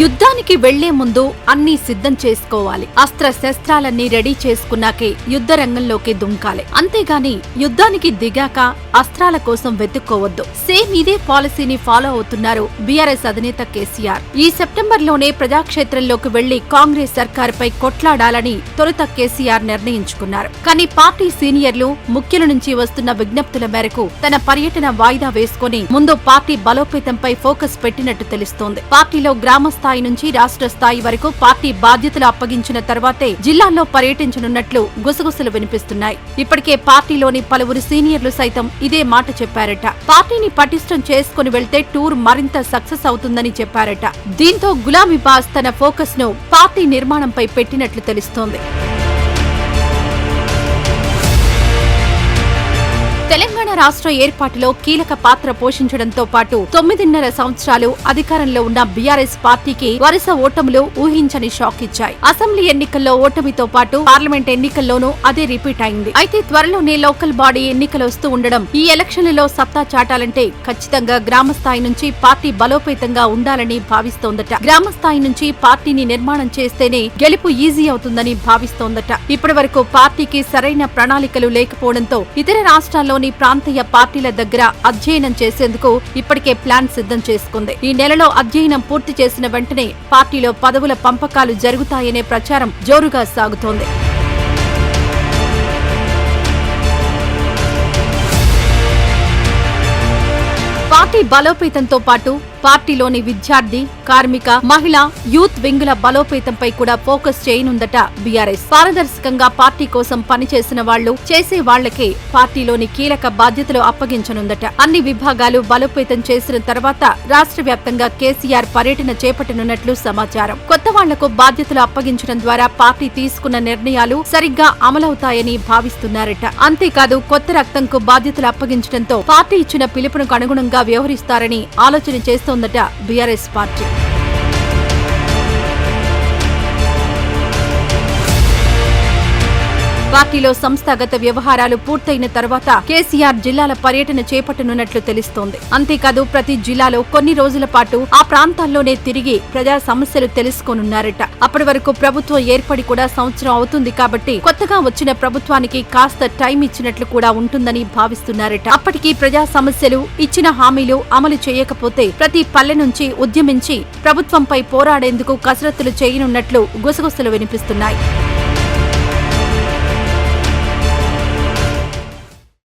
యుద్ధానికి వెళ్ళే ముందు అన్నీ సిద్ధం చేసుకోవాలి. అస్త్ర శస్త్రాలన్నీ రెడీ చేసుకున్నాకే యుద్ధ రంగంలోకి దుంకాలి. అంతేగాని యుద్ధానికి దిగాక అస్త్రాల కోసం వెతుక్కోవద్దు. సేమ్ ఇదే పాలసీని ఫాలో అవుతున్నారు బీఆర్ఎస్ అధినేత కేసీఆర్. ఈ సెప్టెంబర్లోనే ప్రజాక్షేత్రంలోకి వెళ్ళి కాంగ్రెస్ సర్కారుపై కొట్లాడాలని తొలుత కేసీఆర్ నిర్ణయించుకున్నారు. కానీ పార్టీ సీనియర్లు ముఖ్యుల నుంచి వస్తున్న విజ్ఞప్తుల మేరకు తన పర్యటన వాయిదా వేసుకుని ముందు పార్టీ బలోపేతంపై ఫోకస్ పెట్టినట్టు తెలుస్తోంది. పార్టీలో గ్రామస్థ స్థాయి నుంచి రాష్ట్ర స్థాయి వరకు పార్టీ బాధ్యతలు అప్పగించిన తర్వాతే జిల్లాల్లో పర్యటించనున్నట్లు గుసగుసలు వినిపిస్తున్నాయి. ఇప్పటికే పార్టీలోని పలువురు సీనియర్లు సైతం ఇదే మాట చెప్పారట. పార్టీని పటిష్టం చేసుకుని వెళ్తే టూర్ మరింత సక్సెస్ అవుతుందని చెప్పారట. దీంతో గులాబీ బాస్ తన ఫోకస్ను పార్టీ నిర్మాణంపై పెట్టినట్లు తెలుస్తోంది. రాష్ట్ర ఏర్పాటులో కీలక పాత్ర పోషించడంతో పాటు తొమ్మిదిన్నర సంవత్సరాలు అధికారంలో ఉన్న బీఆర్ఎస్ పార్టీకి వరుస ఓటములు ఊహించని షాక్ ఇచ్చాయి. అసెంబ్లీ ఎన్నికల్లో ఓటమితో పాటు పార్లమెంట్ ఎన్నికల్లోనూ అదే రిపీట్ అయింది. అయితే త్వరలోనే లోకల్ బాడీ ఎన్నికలు వస్తూ ఉండడం ఈ ఎలక్షన్లలో సత్తా చాటాలంటే ఖచ్చితంగా గ్రామ స్థాయి నుంచి పార్టీ బలోపేతంగా ఉండాలని భావిస్తోందట. గ్రామ స్థాయి నుంచి పార్టీని నిర్మాణం చేస్తేనే గెలుపు ఈజీ అవుతుందని భావిస్తోందట. ఇప్పటి వరకు పార్టీకి సరైన ప్రణాళికలు లేకపోవడంతో ఇతర రాష్ట్రాల్లోని ప్రాంత ప్రాంతీయ పార్టీల దగ్గర అధ్యయనం చేసేందుకు ఇప్పటికే ప్లాన్ సిద్ధం చేసుకుంది. ఈ నెలలో అధ్యయనం పూర్తి చేసిన వెంటనే పార్టీలో పదవుల పంపకాలు జరుగుతాయనే ప్రచారం జోరుగా సాగుతోంది. పార్టీ బలోపేతంతో పాటు పార్టీలోని విద్యార్థి కార్మిక మహిళ యూత్ వింగుల బలోపేతంపై కూడా ఫోకస్ చేయనుందట బీఆర్ఎస్. పారదర్శకంగా పార్టీ కోసం పనిచేసిన వాళ్ళు చేసే వాళ్ళకే పార్టీలోని కీలక బాధ్యతలు అప్పగించనుందట. అన్ని విభాగాలు బలోపేతం చేసిన తర్వాత రాష్ట్ర వ్యాప్తంగా కేసీఆర్ పర్యటన చేపట్టనున్నట్లు సమాచారం. కొత్త వాళ్ళకు బాధ్యతలు అప్పగించడం ద్వారా పార్టీ తీసుకున్న నిర్ణయాలు సరిగ్గా అమలవుతాయని భావిస్తున్నారట. అంతేకాదు కొత్త రక్తంకు బాధ్యతలు అప్పగించడంతో పార్టీ ఇచ్చిన పిలుపునకు అనుగుణంగా వ్యవహరిస్తారని ఆలోచన చేస్తోందట బీఆర్ఎస్ పార్టీ. పార్టీలో సంస్థాగత వ్యవహారాలు పూర్తయిన తర్వాత కేసీఆర్ జిల్లాల పర్యటన చేపట్టనున్నట్లు తెలుస్తోంది. అంతేకాదు ప్రతి జిల్లాలో కొన్ని రోజుల పాటు ఆ ప్రాంతాల్లోనే తిరిగి ప్రజా సమస్యలు తెలుసుకోనున్నారట. అప్పటి వరకు ప్రభుత్వం ఏర్పడి కూడా సంవత్సరం అవుతుంది కాబట్టి కొత్తగా వచ్చిన ప్రభుత్వానికి కాస్త టైం ఇచ్చినట్లు కూడా ఉంటుందని భావిస్తున్నారట. అప్పటికి ప్రజా సమస్యలు ఇచ్చిన హామీలు అమలు చేయకపోతే ప్రతి పల్లె నుంచి ఉద్యమించి ప్రభుత్వంపై పోరాడేందుకు కసరత్తులు చేయనున్నట్లు గుసగుసలు వినిపిస్తున్నాయి.